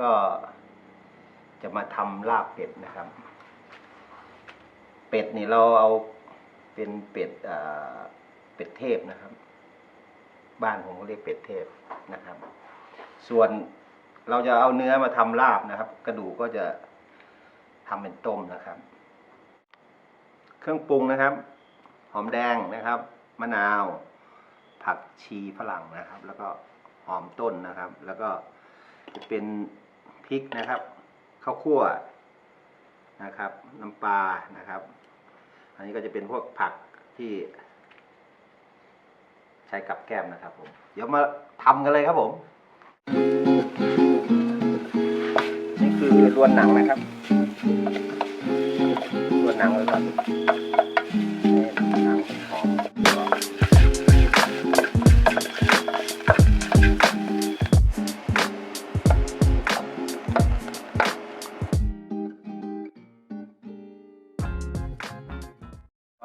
ก็จะมาทำลาบเป็ดนะครับ เป็ดนี่เราเอาเป็นเป็ดอ่าเป็ดเทพนะครับ บ้านผมก็เรียกเป็ดเทพนะครับ ส่วนเราจะเอาเนื้อมาทำลาบนะครับ กระดูกก็จะทำเป็นต้มนะครับ เครื่องปรุงนะครับ หอมแดงนะครับ มะนาว ผักชีฝรั่งนะครับ แล้วก็หอมต้นนะครับ แล้วก็จะเป็น พริกนะครับข้าวคั่วนะครับ น้ำปลานะครับ อันนี้ก็จะเป็นพวกผักที่ใช้กับแก้มนะครับผม เดี๋ยวมาทำกันเลยครับผม นี่คือรวนหนังนะครับรวนหนังเลยครับ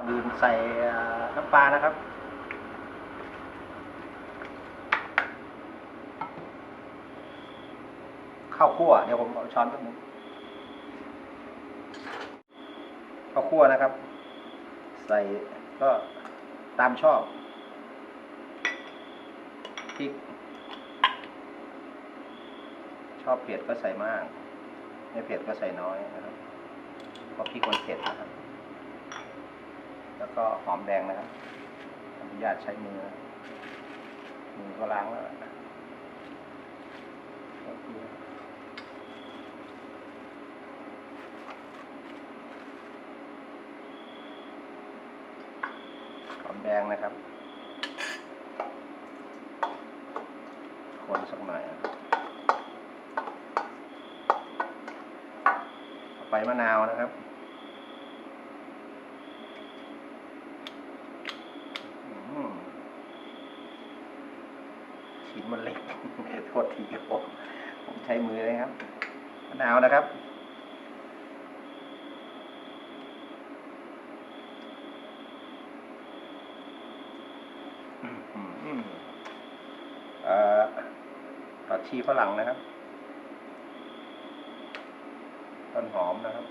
ก่อนอื่นใส่น้ำปลานะครับ ข้าวคั่วเดี๋ยวผมเอาช้อนแป๊บนึงข้าวคั่วนะครับ ใส่ก็ตามชอบพริกชอบเผ็ดก็ใส่มาก ไม่เผ็ดก็ใส่น้อยนะครับเพราะพริกมันเผ็ดนะครับ แล้วก็หอมแดงนะครับอนุญาตใช้มือมือก็ล้างแล้วหอมแดงนะครับคนสักหน่อยไปมะนาวนะครับ อืม ชิ้นมันเล็กโทษทีครับผมผมใช้มือเลยครับมะนาวนะครับผักชีฝรั่งนะครับ ต้นหอมนะครับ